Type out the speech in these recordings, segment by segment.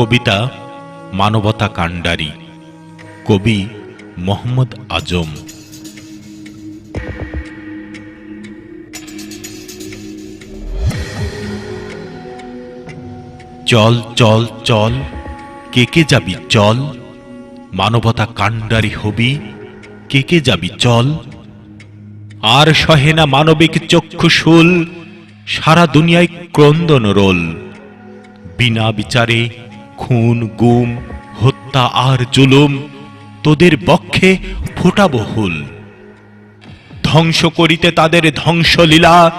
কবিতা মানবতা কাণ্ডারি। কবি মোহাম্মদ আজম। চল চল চল, কে কে যাবি চল? মানবতা কাণ্ডারি হবি, কে কে যাবি চল? আর সহে না মানবিক চক্ষুশুল সারা দুনিয়ায় ক্রন্দন রোল। বিনা বিচারে খুন, গুম, হত্যা আর জুলুম তোদের বক্ষে ফোটাবহুল ধ্বংস করিতে তাদের ধ্বংসলীলা,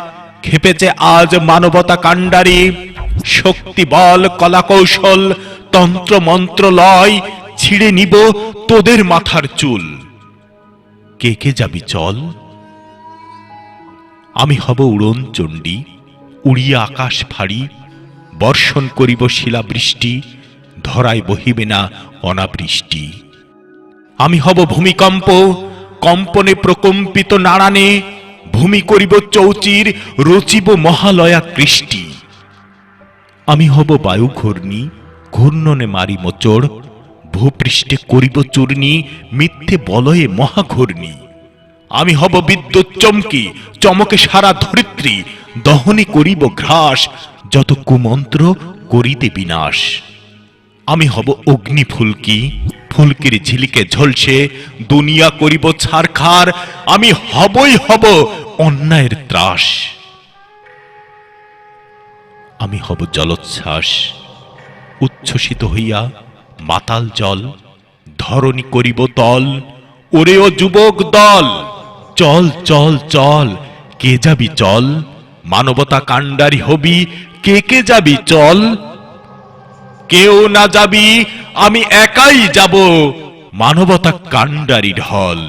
খেপেছে আজ মানবতা কাণ্ডারি, শক্তি, বল কলা কৌশল তন্ত্র, মন্ত্র, লয় ছিঁড়ে নিব তোদের মাথার চুল। কে কে যাবি চল? আমি হব উড়ন চণ্ডী, উড়িয়া আকাশ ফাড়ি বর্ষণ করিব শিলাবৃষ্টি ধরায় বহিবে না অনাবৃষ্টি। আমি হব ভূমিকম্প, কম্পনে প্রকম্পিত নাড়ানে ভূমি করিব চৌচির, রচিব মহালয়া কৃষ্টি। আমি হব বায়ু ঘূর্ণি, ঘূর্ণনে মারি মোচড়, ভূপৃষ্ঠে করিব চূর্ণি, মিথ্যে বলয়ে মহাঘূর্ণি। আমি হব বিদ্যুৎ চমকি, চমকে সারা ধরিত্রী, দহনে করিব ঘ্রাস, যত কুমন্ত্র করিতে বিনাশ। আমি হব অগ্নি ফুলকি ফুলকির ঝিলিকে ঝলসে দুনিয়া করিব ছারখার, আমি হবই হব অন্যায়ের ত্রাস। আমি হব জলোচ্ছ্বাস, উচ্ছ্বসিত হইয়া মাতাল জল, ধরণী করিব তল ওরেও যুবক দল। চল চল চল, কে যাবি চল? মানবতা কাণ্ডারি হবি, কে কে যাবি চল? কেউ না যাবি আমি একাই যাব। মানবতা কাণ্ডারি ঢল